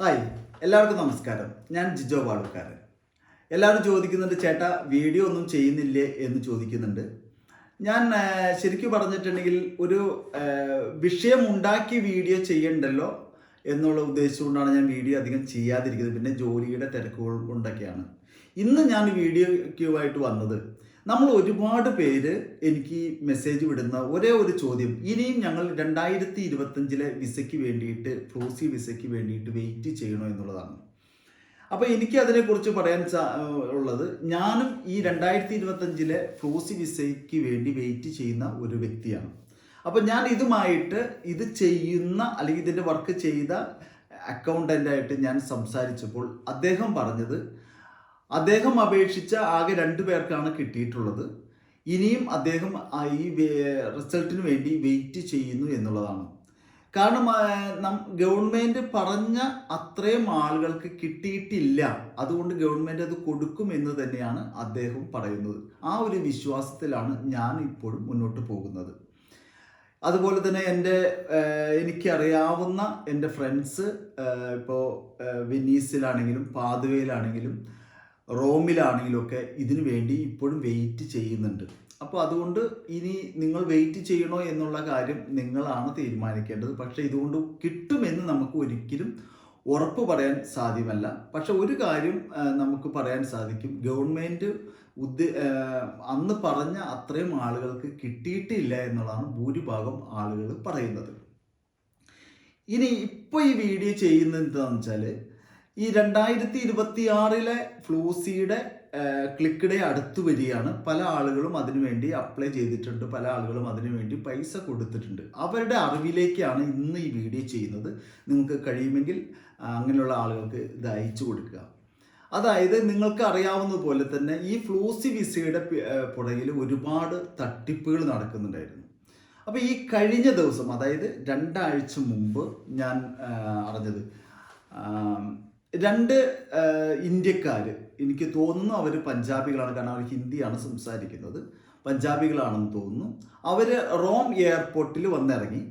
Hi എല്ലാവർക്കും നമസ്കാരം. ഞാൻ ജിജോ വാളുക്കാരൻ എല്ലാവരും ചോദിക്കുന്നുണ്ട് ചേട്ടാ വീഡിയോ ഒന്നും ചെയ്യുന്നില്ലേ? എന്ന് ചോദിക്കുന്നുണ്ട്. ഞാൻ ശരിക്കും പറഞ്ഞിട്ടുണ്ടെങ്കിൽ ഒരു വിഷയം ഉണ്ടാക്കി വീഡിയോ ചെയ്യണ്ടല്ലോ എന്നുള്ള ഉദ്ദേശിച്ചുകൊണ്ടാണ് കൊണ്ടാണ് ഞാൻ വീഡിയോ അധികം ചെയ്യാതിരിക്കുന്നത്. പിന്നെ ജോലിയുടെ തിരക്കുകൾ കൊണ്ടൊക്കെയാണ്. ഇന്ന് ഞാൻ വീഡിയോയ്ക്കുമായിട്ട് വന്നത് നമ്മൾ ഒരുപാട് പേര് എനിക്ക് മെസ്സേജ് വിടുന്ന ഒരേ ഒരു ചോദ്യം. ഇനിയും ഞങ്ങൾ രണ്ടായിരത്തി ഇരുപത്തഞ്ചിലെ വിസയ്ക്ക് വേണ്ടിയിട്ട് ഫ്ലൂസി വിസയ്ക്ക് വേണ്ടിയിട്ട് വെയിറ്റ് ചെയ്യണോ എന്നുള്ളതാണ്. അപ്പോൾ എനിക്ക് അതിനെക്കുറിച്ച് പറയാൻ ഉള്ളത് ഞാനും ഈ രണ്ടായിരത്തി ഇരുപത്തഞ്ചിലെ ഫ്ലൂസി വിസയ്ക്ക് വേണ്ടി വെയിറ്റ് ചെയ്യുന്ന ഒരു വ്യക്തിയാണ്. അപ്പോൾ ഞാൻ ഇതുമായിട്ട് ഇത് ചെയ്യുന്ന അല്ലെങ്കിൽ ഇതിന്റെ വർക്ക് ചെയ്ത അക്കൗണ്ടന്റായിട്ട് ഞാൻ സംസാരിച്ചപ്പോൾ അദ്ദേഹം പറഞ്ഞത് അദ്ദേഹം അപേക്ഷിച്ച ആകെ രണ്ടു പേർക്കാണ് കിട്ടിയിട്ടുള്ളത്. ഇനിയും അദ്ദേഹം ഈ റിസൾട്ടിന് വേണ്ടി വെയിറ്റ് ചെയ്യുന്നു എന്നുള്ളതാണ്. കാരണം ഗവൺമെന്റ് പറഞ്ഞ അത്രയും ആളുകൾക്ക് കിട്ടിയിട്ടില്ല. അതുകൊണ്ട് ഗവൺമെന്റ് അത് കൊടുക്കും എന്ന് തന്നെയാണ് അദ്ദേഹം പറയുന്നത്. ആ ഒരു വിശ്വാസത്തിലാണ് ഞാൻ ഇപ്പോഴും മുന്നോട്ട് പോകുന്നത്. അതുപോലെ തന്നെ എന്റെ എനിക്കറിയാവുന്ന എന്റെ ഫ്രണ്ട്സ് ഇപ്പോൾ വെനീസിലാണെങ്കിലും പാതുവയിലാണെങ്കിലും റോമിലാണെങ്കിലും ഒക്കെ ഇതിനു വേണ്ടി ഇപ്പോഴും വെയിറ്റ് ചെയ്യുന്നുണ്ട്. അപ്പോൾ അതുകൊണ്ട് ഇനി നിങ്ങൾ വെയിറ്റ് ചെയ്യണോ എന്നുള്ള കാര്യം നിങ്ങളാണ് തീരുമാനിക്കേണ്ടത്. പക്ഷേ ഇതുകൊണ്ട് കിട്ടുമെന്ന് നമുക്ക് ഒരിക്കലും ഉറപ്പ് പറയാൻ സാധ്യമല്ല. പക്ഷെ ഒരു കാര്യം നമുക്ക് പറയാൻ സാധിക്കും. ഗവൺമെന്റ് ഉദ്ദേ അന്ന് പറഞ്ഞ അത്രയും ആളുകൾക്ക് കിട്ടിയിട്ടില്ല എന്നുള്ളതാണ് ഭൂരിഭാഗം ആളുകൾ പറയുന്നത്. ഇനി ഇപ്പോൾ ഈ വീഡിയോ ചെയ്യുന്നത് എന്താണെന്ന് വെച്ചാൽ ഈ രണ്ടായിരത്തി ഇരുപത്തി ആറിലെ ഫ്ലൂസിയുടെ ക്ലിക്ക് ഡേ അടുത്ത് വരികയാണ്. പല ആളുകളും അതിനുവേണ്ടി അപ്ലൈ ചെയ്തിട്ടുണ്ട്. പല ആളുകളും അതിനുവേണ്ടി പൈസ കൊടുത്തിട്ടുണ്ട്. അവരുടെ അറിവിലേക്കാണ് ഇന്ന് ഈ വീഡിയോ ചെയ്യുന്നത്. നിങ്ങൾക്ക് കഴിയുമെങ്കിൽ അങ്ങനെയുള്ള ആളുകൾക്ക് ഇത് അയച്ചു കൊടുക്കുക. അതായത് നിങ്ങൾക്ക് അറിയാവുന്ന പോലെ തന്നെ ഈ ഫ്ലൂസി വിസയുടെ പുറകിൽ ഒരുപാട് തട്ടിപ്പുകൾ നടക്കുന്നുണ്ടായിരുന്നു. അപ്പോൾ ഈ കഴിഞ്ഞ ദിവസം അതായത് രണ്ടാഴ്ച മുമ്പ് ഞാൻ അറിഞ്ഞത് രണ്ട് ഇന്ത്യക്കാർ എനിക്ക് തോന്നുന്നു അവർ പഞ്ചാബികളാണ്. കാരണം അവർ ഹിന്ദിയാണ് സംസാരിക്കുന്നത്. പഞ്ചാബികളാണെന്ന് തോന്നുന്നു. അവർ റോം എയർപോർട്ടിൽ വന്നിറങ്ങി.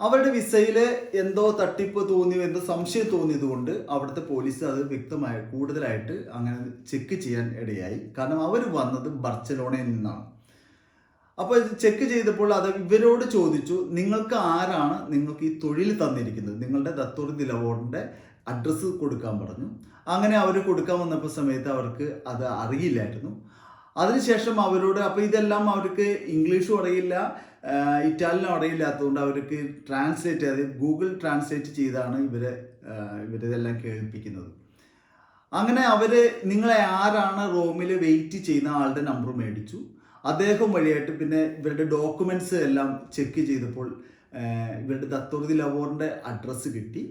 അവരുടെ വിസയിൽ എന്തോ തട്ടിപ്പ് തോന്നിയോ എന്തോ സംശയം തോന്നിയത് കൊണ്ട് അവിടുത്തെ പോലീസ് അത് വ്യക്തമായി കൂടുതലായിട്ട് അങ്ങനെ ചെക്ക് ചെയ്യാൻ ഇടയായി. കാരണം അവർ വന്നത് ബർച്ചലോണയിൽ നിന്നാണ്. അപ്പോൾ ചെക്ക് ചെയ്തപ്പോൾ അത് ഇവരോട് ചോദിച്ചു നിങ്ങൾക്ക് ആരാണ് നിങ്ങൾക്ക് ഈ തൊഴിൽ തന്നിരിക്കുന്നത്? നിങ്ങളുടെ ദത്തോറി ദിലവോറിന്റെ അഡ്രസ്സ് കൊടുക്കാൻ പറഞ്ഞു. അങ്ങനെ അവർ കൊടുക്കാൻ വന്നപ്പോൾ സമയത്ത് അവർക്ക് അത് അറിയില്ലായിരുന്നു. അതിനുശേഷം അവരോട് അപ്പോൾ ഇതെല്ലാം അവർക്ക് ഇംഗ്ലീഷും അറിയില്ല ഇറ്റാലിയനും അറിയില്ലാത്തതുകൊണ്ട് അവർക്ക് ട്രാൻസ്ലേറ്റ് ചെയ്ത് ഗൂഗിൾ ട്രാൻസ്ലേറ്റ് ചെയ്താണ് ഇവരെ ഇവരിതെല്ലാം കേൾപ്പിക്കുന്നത്. അങ്ങനെ അവർ നിങ്ങളെ ആരാണ് റോമിൽ വെയിറ്റ് ചെയ്യുന്ന ആളുടെ നമ്പർ മേടിച്ചു. അദ്ദേഹം വഴിയായിട്ട് പിന്നെ ഇവരുടെ ഡോക്യുമെന്റ്സ് എല്ലാം ചെക്ക് ചെയ്തപ്പോൾ ഇവരുടെ ദത്തോർദി ലവോറിന്റെ അഡ്രസ്സ് കിട്ടി.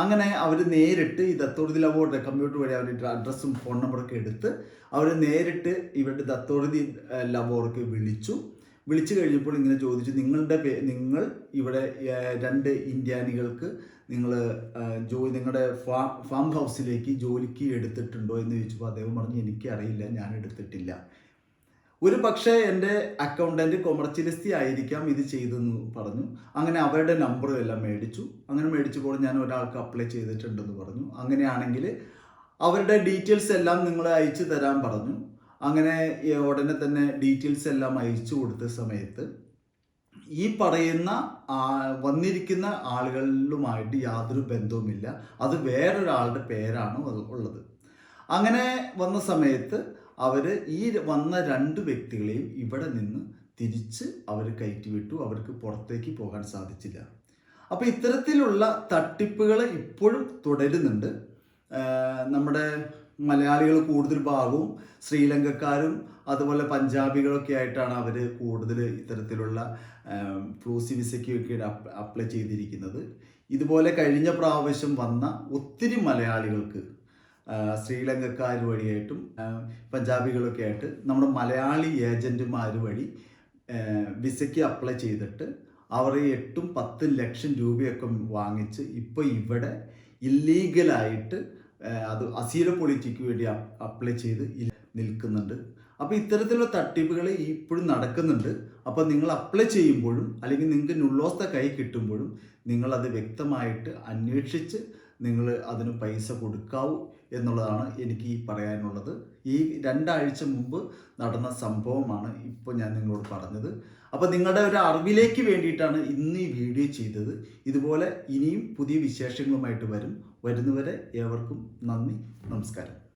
അങ്ങനെ അവർ നേരിട്ട് ഈ ദത്തോടുതി ലബോറട്ടറി കമ്പ്യൂട്ടർ വഴി അവരുടെ അഡ്രസ്സും ഫോൺ നമ്പറൊക്കെ എടുത്ത് അവർ നേരിട്ട് ഇവരുടെ ദത്തോടുതി ലവോർക്ക് വിളിച്ചു. വിളിച്ചു കഴിഞ്ഞപ്പോൾ ഇങ്ങനെ ചോദിച്ചു നിങ്ങളുടെ പേ നിങ്ങൾ ഇവിടെ രണ്ട് ഇന്ത്യാനികൾക്ക് നിങ്ങൾ ജോലി നിങ്ങളുടെ ഫാം ഫാം ഹൗസിലേക്ക് ജോലിക്ക് എടുത്തിട്ടുണ്ടോ? എന്ന് ചോദിച്ചപ്പോൾ അദ്ദേഹം പറഞ്ഞു എനിക്കറിയില്ല ഞാൻ എടുത്തിട്ടില്ല. ഒരു പക്ഷേ എന്റെ അക്കൗണ്ടന്റ് കൊമർച്ചിലിസ്റ്റി ആയിരിക്കാം ഇത് ചെയ്തെന്ന് പറഞ്ഞു. അങ്ങനെ അവരുടെ നമ്പറും എല്ലാം മേടിച്ചു. അങ്ങനെ മേടിച്ചപ്പോൾ ഞാൻ ഒരാൾക്ക് അപ്ലൈ ചെയ്തിട്ടുണ്ടെന്ന് പറഞ്ഞു. അങ്ങനെയാണെങ്കിൽ അവരുടെ ഡീറ്റെയിൽസ് എല്ലാം നിങ്ങൾ അയച്ചു തരാൻ പറഞ്ഞു. അങ്ങനെ ഉടനെ തന്നെ ഡീറ്റെയിൽസ് എല്ലാം അയച്ചു കൊടുത്ത സമയത്ത് ഈ പറയുന്ന വന്നിരിക്കുന്ന ആളുകളിലുമായിട്ട് യാതൊരു ബന്ധവുമില്ല. അത് വേറൊരാളുടെ പേരാണ് ഉള്ള- ഉള്ളത്. അങ്ങനെ വന്ന സമയത്ത് അവർ ഈ വന്ന രണ്ട് വ്യക്തികളെയും ഇവിടെ നിന്ന് തിരിച്ച് അവർ കയറ്റി വിട്ടു. അവർക്ക് പുറത്തേക്ക് പോകാൻ സാധിച്ചില്ല. അപ്പോൾ ഇത്തരത്തിലുള്ള തട്ടിപ്പുകൾ ഇപ്പോഴും തുടരുന്നുണ്ട്. നമ്മുടെ മലയാളികൾ കൂടുതൽ ഭാഗവും ശ്രീലങ്കക്കാരും അതുപോലെ പഞ്ചാബികളൊക്കെ ആയിട്ടാണ് അവർ കൂടുതൽ ഇത്തരത്തിലുള്ള ഫ്ലൂസി വിസയ്ക്ക് ഒക്കെ അപ്ലൈ ചെയ്തിരിക്കുന്നത്. ഇതുപോലെ കഴിഞ്ഞ പ്രാവശ്യം വന്ന ഒത്തിരി മലയാളികൾക്ക് ശ്രീലങ്കക്കാർ വഴിയായിട്ടും പഞ്ചാബികളൊക്കെ ആയിട്ട് നമ്മുടെ മലയാളി ഏജന്റുമാർ വഴി വിസയ്ക്ക് അപ്ലൈ ചെയ്തിട്ട് അവർ എട്ടും പത്തും ലക്ഷം രൂപയൊക്കെ വാങ്ങിച്ച് ഇപ്പോൾ ഇവിടെ ഇല്ലീഗലായിട്ട് അത് അസീല പൊളിറ്റിക്ക് വേണ്ടി അപ്ലൈ ചെയ്ത് നിൽക്കുന്നുണ്ട്. അപ്പോൾ ഇത്തരത്തിലുള്ള തട്ടിപ്പുകൾ ഇപ്പോഴും നടക്കുന്നുണ്ട്. അപ്പോൾ നിങ്ങൾ അപ്ലൈ ചെയ്യുമ്പോഴും അല്ലെങ്കിൽ നിങ്ങൾക്ക് നുള്ളോസ്ത കൈ കിട്ടുമ്പോഴും നിങ്ങളത് വ്യക്തമായിട്ട് അന്വേഷിച്ച് നിങ്ങൾ അതിന് പൈസ കൊടുക്കാവൂ എന്നുള്ളതാണ് എനിക്ക് പറയാനുള്ളത്. ഈ രണ്ടാഴ്ച മുമ്പ് നടന്ന സംഭവമാണ് ഇപ്പോൾ ഞാൻ നിങ്ങളോട് പറഞ്ഞത്. അപ്പോൾ നിങ്ങളുടെ ഒരു അറിവിലേക്ക് വേണ്ടിയിട്ടാണ് ഇന്ന് ഈ വീഡിയോ ചെയ്തത്. ഇതുപോലെ ഇനിയും പുതിയ വിശേഷങ്ങളുമായിട്ട് വരും. വരുന്നവരെ ഏവർക്കും നന്ദി നമസ്കാരം.